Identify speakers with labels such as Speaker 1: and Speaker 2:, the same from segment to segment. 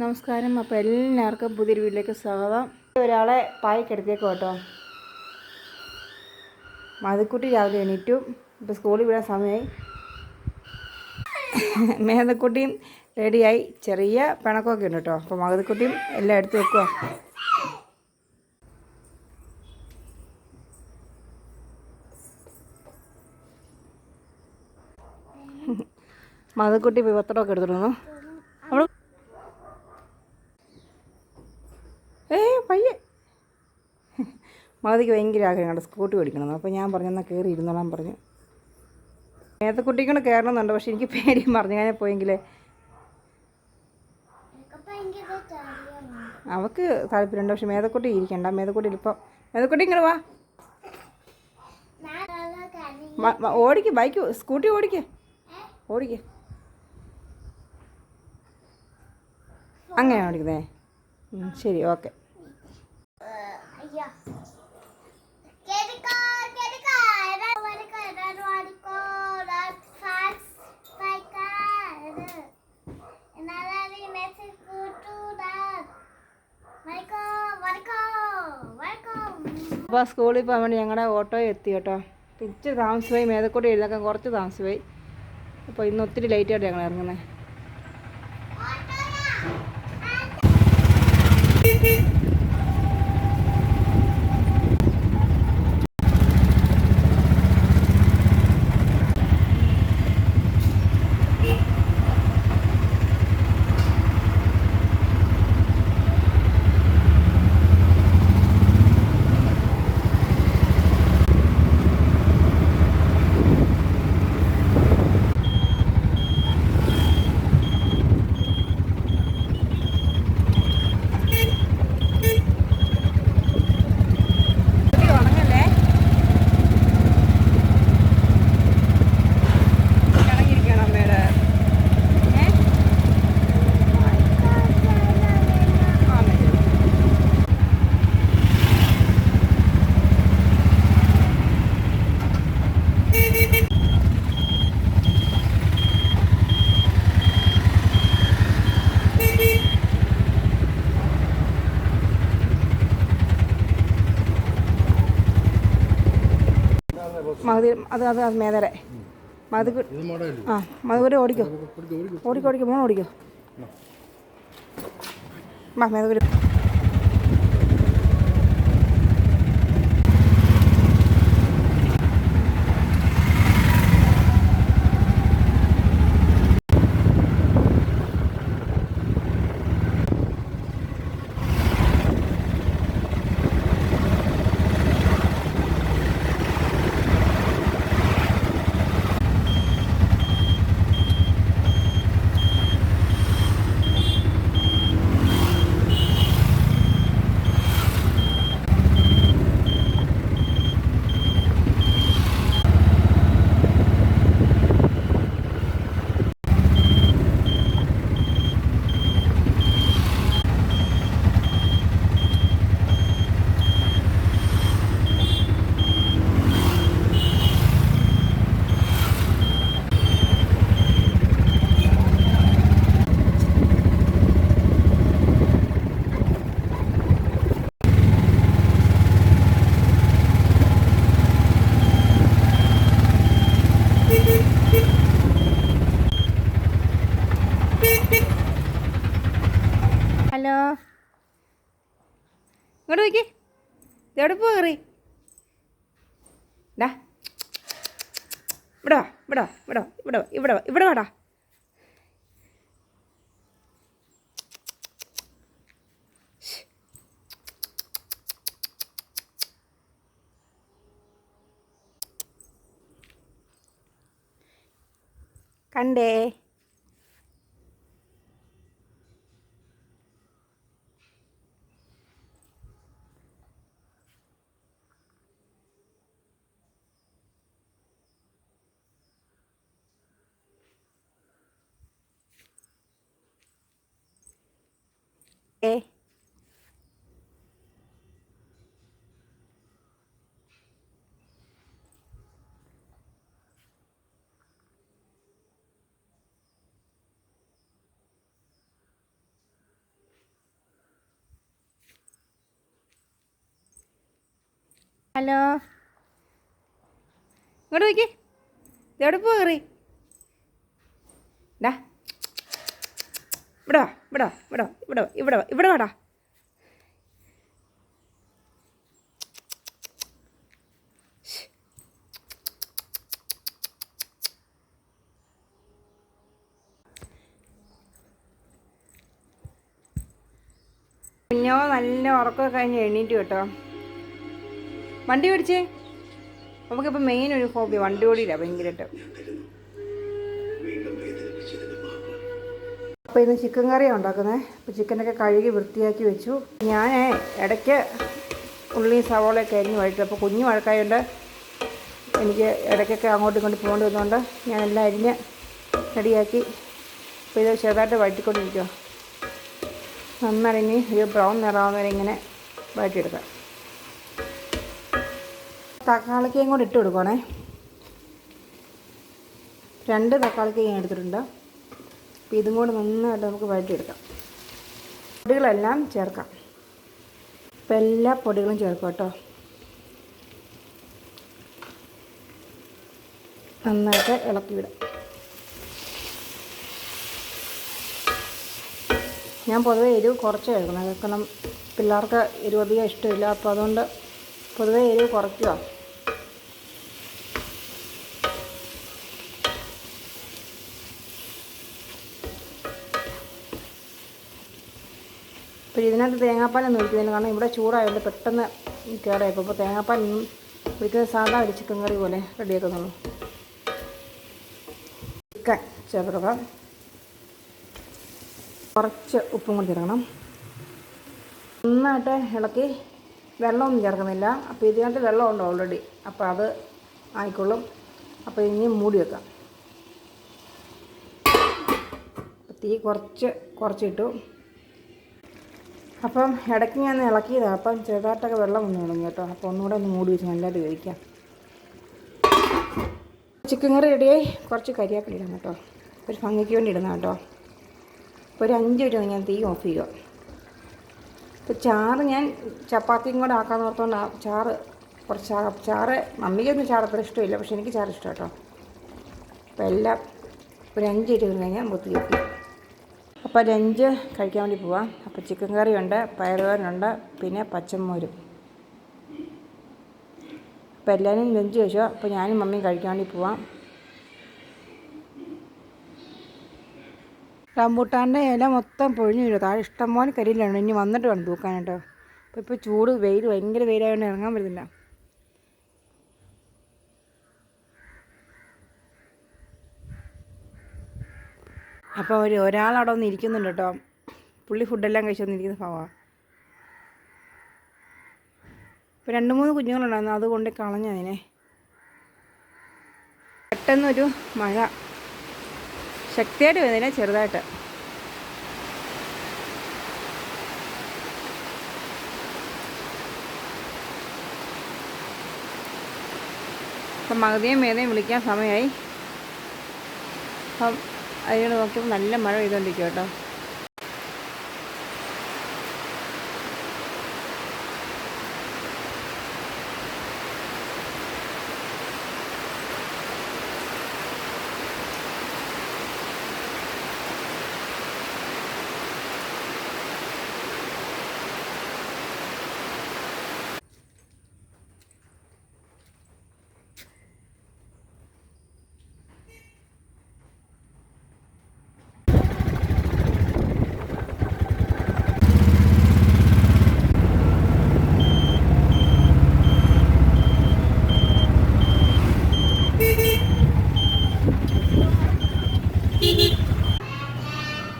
Speaker 1: നമസ്കാരം. അപ്പോൾ എല്ലാവർക്കും പുതിയൊരു വീട്ടിലേക്ക് സ്വാഗതം. ഒരാളെ പായി കിടത്തിയേക്കോ കേട്ടോ. മധുക്കുട്ടി രാവിലെ എണീറ്റു. ഇപ്പോൾ സ്കൂളിൽ വിടാൻ സമയമായി മേധക്കുട്ടിയും റെഡിയായി. ചെറിയ പിണക്കമൊക്കെ ഉണ്ട് കേട്ടോ. അപ്പോൾ മധുക്കുട്ടിയും എല്ലാം എടുത്ത് വെക്കുക മധുക്കുട്ടി വിവത്തടമൊക്കെ എടുത്തിരുന്നു മതിക്ക് ഭയങ്കര ആഗ്രഹം കണ്ടു? സ്കൂട്ടി ഓടിക്കണം അപ്പോൾ ഞാൻ പറഞ്ഞു എന്നാൽ കയറി ഇരുന്നോളാൻ പറഞ്ഞു. നേരത്തെ കുട്ടിക്കൊണ്ട് കയറണമെന്നുണ്ട് പക്ഷെ എനിക്ക് പേടി പറഞ്ഞു ഞാൻ പോയെങ്കിലേ. അവക്ക് താല്പര്യമുണ്ട് പക്ഷെ മേതക്കുട്ടി ഇരിക്കണ്ട. മേതക്കുട്ടി ഇപ്പം മേതക്കുട്ടി ഇങ്ങനെ വാ. ഓടിക്ക് ബൈക്ക് സ്കൂട്ടി ഓടിക്ക്. ഓടിക്ക്. അങ്ങനെ ഓടിക്കുന്നേ? ശരി ഓക്കെ. അപ്പോൾ സ്കൂളിൽ പോകാൻ വേണ്ടി ഞങ്ങളുടെ ഓട്ടോ എത്തി കേട്ടോ. ഇച്ചിരി താമസമായി മേതക്കൂടി എഴുതാക്കാൻ കുറച്ച് താമസമായി അപ്പോൾ ഇന്ന് ഒത്തിരി ലേറ്റായിട്ട് ഞങ്ങൾ ഇറങ്ങുന്നത് മതി അത് അത് അത് മേതരെ
Speaker 2: മോഡൽ
Speaker 1: ആ മധുകുരി ഓടിക്കോ. ഓടിക്കോ ഓടിക്കോ. മോൻ ഓടിക്കോ. വാ മേതകുരി ഹലോ ഇങ്ങോട്ട് നോക്കി. എവിടെ പോ കറി ഡാ ഇവിടെ വാ ഇവിടെ വാ ഇവിടെ വാ ഇവിടെ വാ ഇവിടെ വാ ഇവിടെ വാടാ. കണ്ടേ? എ ഹലോ? ഇങ്ങോട്ട് നോക്കി എവിടെ പോകറി ഡാ ഇവിടെ വാ ഇവിടെ വാ ഇവിടെ വാ ഇവിടെ വാ ഇവിടെ വാ ഇവിടെ വാടാ. കുഞ്ഞോ നല്ല ഉറക്കമൊക്കെ കഴിഞ്ഞ് എണീറ്റ് കേട്ടോ. വണ്ടി ഓടിച്ചേ? നമുക്കിപ്പോൾ മെയിൻ ഒരു ഹോബി വണ്ടി ഓടിയില്ല ഭയങ്കരമായിട്ട്. അപ്പോൾ ഇന്ന് ചിക്കൻ കറിയാണ് ഉണ്ടാക്കുന്നത് അപ്പോൾ ചിക്കനൊക്കെ കഴുകി വൃത്തിയാക്കി വെച്ചു. ഞാൻ ഇടയ്ക്ക് ഉള്ളി സവോളയൊക്കെ അരിഞ്ഞ് വഴിച്ചു അപ്പോൾ കുഞ്ഞു വഴക്കായതുകൊണ്ട് എനിക്ക് ഇടയ്ക്കൊക്കെ അങ്ങോട്ടും ഇങ്ങോട്ട് പോകേണ്ടി വന്നതുകൊണ്ട് ഞാൻ എല്ലാം അരിഞ്ഞ് റെഡിയാക്കി അപ്പോൾ ഇത് ചെറുതായിട്ട് വഴറ്റിക്കൊണ്ടിരിക്കുക നന്നറിഞ്ഞ് ഒരു ബ്രൗൺ നിറാവുന്നവരെ ഇങ്ങനെ വഴറ്റിയെടുക്കാം. തക്കാളിക്കയും കൂടെ ഇട്ട് കൊടുക്കണേ രണ്ട് തക്കാളിക്ക ഞാൻ എടുത്തിട്ടുണ്ട്. അപ്പോൾ ഇതും കൂടെ നന്നായിട്ട് നമുക്ക് വഴറ്റിയെടുക്കാം. പൊടികളെല്ലാം ചേർക്കാം. അപ്പോൾ എല്ലാ പൊടികളും ചേർക്കാം കേട്ടോ. നന്നായിട്ട് ഇളക്കി വിടാം. ഞാൻ പൊതുവേ എരിവ് കുറച്ച് കഴിക്കണം കാരണം പിള്ളേർക്ക് എരിവ് അധികം ഇഷ്ടമില്ല. അപ്പോൾ അതുകൊണ്ട് പൊതുവേ എരിവ് കുറയ്ക്കുക. അപ്പോൾ ഇതിനകത്ത് തേങ്ങാപ്പാലൊന്നും ഒഴിക്കുന്നില്ല കാരണം ഇവിടെ ചൂടായതുകൊണ്ട് പെട്ടെന്ന് കയറിയപ്പോൾ അപ്പോൾ തേങ്ങാപ്പാലൊന്നും ഒഴിക്കുന്നത് സാധാ ഒരു ചിക്കൻ കറി പോലെ റെഡിയാക്കുന്നുള്ളൂ ചിക്കൻ ചേർക്കുക. കുറച്ച് ഉപ്പും കൂടി ചേർക്കണം. നന്നായിട്ട് ഇളക്കി വെള്ളമൊന്നും ചേർക്കുന്നില്ല. അപ്പോൾ ഇതിനകത്ത് വെള്ളമുണ്ട് ഓൾറെഡി അപ്പോൾ അത് ആയിക്കൊള്ളും അപ്പോൾ ഇനി മൂടി വെക്കാം. തീ കുറച്ച് കുറച്ചിട്ടു. അപ്പം ഇടയ്ക്ക് ഞാൻ ഇളക്കിയതാണ് അപ്പം ചെറുതായിട്ടൊക്കെ വെള്ളം വന്നു തുടങ്ങി കേട്ടോ. അപ്പോൾ ഒന്നുകൂടെ ഒന്ന് മൂടി വെച്ച് നല്ലതായിട്ട് കഴിക്കാം ചിക്കൻ കറി റെഡിയായി. കുറച്ച് കരിയാപ്പില ഇടാം കേട്ടോ. ഒരു ഭംഗിക്ക് വേണ്ടി ഇടുന്ന കേട്ടോ. ഒരു അഞ്ച് മിനിറ്റ് ഞാൻ തീ ഓഫ് ചെയ്യുക. ഇപ്പോൾ ചാറ് ഞാൻ ചപ്പാത്തിയും കൂടെ ആക്കാന്ന് ഓർത്തുകൊണ്ട് ചാറ് കുറച്ച് ചാറ് മമ്മിക്കൊന്നും ചാറ് അത്ര ഇഷ്ടമില്ല. പക്ഷെ എനിക്ക് ചാറ് ഇഷ്ടം കേട്ടോ. അപ്പോൾ എല്ലാം ഒരു അഞ്ച് മിനിറ്റ് കഴിഞ്ഞാൽ നമുക്ക് തീ ഓഫ് അപ്പോൾ ലഞ്ച് കഴിക്കാൻ വേണ്ടി പോവാം. അപ്പോൾ ചിക്കൻ കറിയുണ്ട് പയറുകറിയുണ്ട് പിന്നെ പച്ചമോരും. അപ്പോൾ എല്ലാവരും ലഞ്ച് കഴിച്ചോ? അപ്പോൾ ഞാനും മമ്മിയും കഴിക്കാൻ വേണ്ടി പോവാം. റംബൂട്ടാന്റെ ഇല മൊത്തം പൊഴിഞ്ഞു വരും താഴെ ഇഷ്ടംപോലെ കരിയിലാണ്. ഇനി വന്നിട്ട് വേണം തൂക്കാനായിട്ടോ. അപ്പോൾ ഇപ്പോൾ ചൂട് വെയിൽ ഭയങ്കര വെയിലായതുകൊണ്ട് ഇറങ്ങാൻ പറ്റുന്നില്ല അപ്പോൾ ഒരു ഒരാളവിടെ വന്ന് ഇരിക്കുന്നുണ്ട് കേട്ടോ. പുള്ളി ഫുഡെല്ലാം കഴിച്ചു വന്നിരിക്കുന്ന ഇപ്പോൾ രണ്ട് മൂന്ന് കുഞ്ഞുങ്ങളുണ്ടായിരുന്നു അതുകൊണ്ട് കളഞ്ഞു അതിനെ. പെട്ടെന്നൊരു മഴ. ശക്തിയായിട്ട് വരുന്നില്ല ചെറുതായിട്ട്. അപ്പം മകതിയും മേതയും വിളിക്കാൻ സമയമായി അപ്പം അതിനോട് നോക്കിയപ്പോൾ നല്ല മഴ പെയ്തുകൊണ്ടിരിക്കും കേട്ടോ.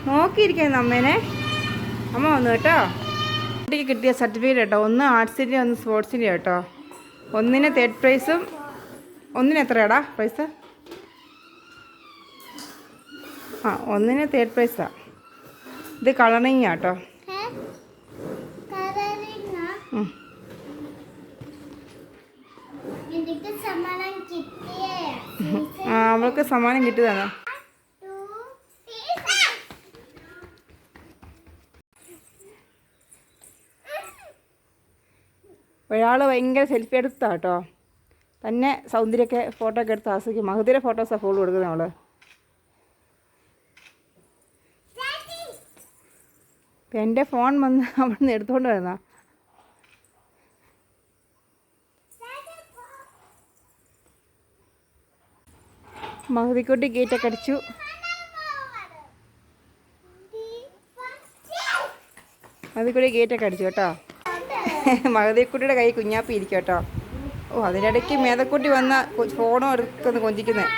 Speaker 1: നോക്കിയിരിക്കുന്നു അമ്മേനെ. അമ്മ വന്നു കേട്ടോ. കുട്ടിക്ക് കിട്ടിയ സർട്ടിഫിക്കറ്റ് കേട്ടോ. ഒന്ന് ആർട്സിന്റെ ഒന്ന് സ്പോർട്സിന്റെ കേട്ടോ. ഒന്നിന് തേർഡ് പ്രൈസും ഒന്നിന് എത്രയാടാ പ്രൈസ് ആ ഒന്നിന് തേർഡ് പ്രൈസാ ഇത് കളറിങ്
Speaker 2: കിട്ടിയേ.
Speaker 1: ആ അവൾക്ക് സമ്മാനം കിട്ടിയതാണ്. ഒരാൾ ഭയങ്കര സെൽഫി എടുത്താ കേട്ടോ തന്നെ സൗന്ദര്യമൊക്കെ ഫോട്ടോ ഒക്കെ എടുത്ത് ആസ്വദിക്കും. മഹതിയുടെ ഫോട്ടോസാണ് ഫോളോ കൊടുക്കുന്നത് നമ്മൾ എന്റെ ഫോൺ വന്ന് അവിടെ നിന്ന് എടുത്തുകൊണ്ട് വരുന്ന മഹതിക്കുട്ടി ഗേറ്റൊക്കെ അടിച്ചു. മഹതിക്കുട്ടി ഗേറ്റൊക്കെ അടിച്ചു കേട്ടോ. മഹതിക്കുട്ടിയുടെ കൈ കുഞ്ഞാപ്പി ഇരിക്കും കേട്ടോ. ഓ അതിനിടയ്ക്ക് മേതക്കുട്ടി വന്ന ഫോണോ എടുക്കുന്ന കൊഞ്ചിക്കുന്നത്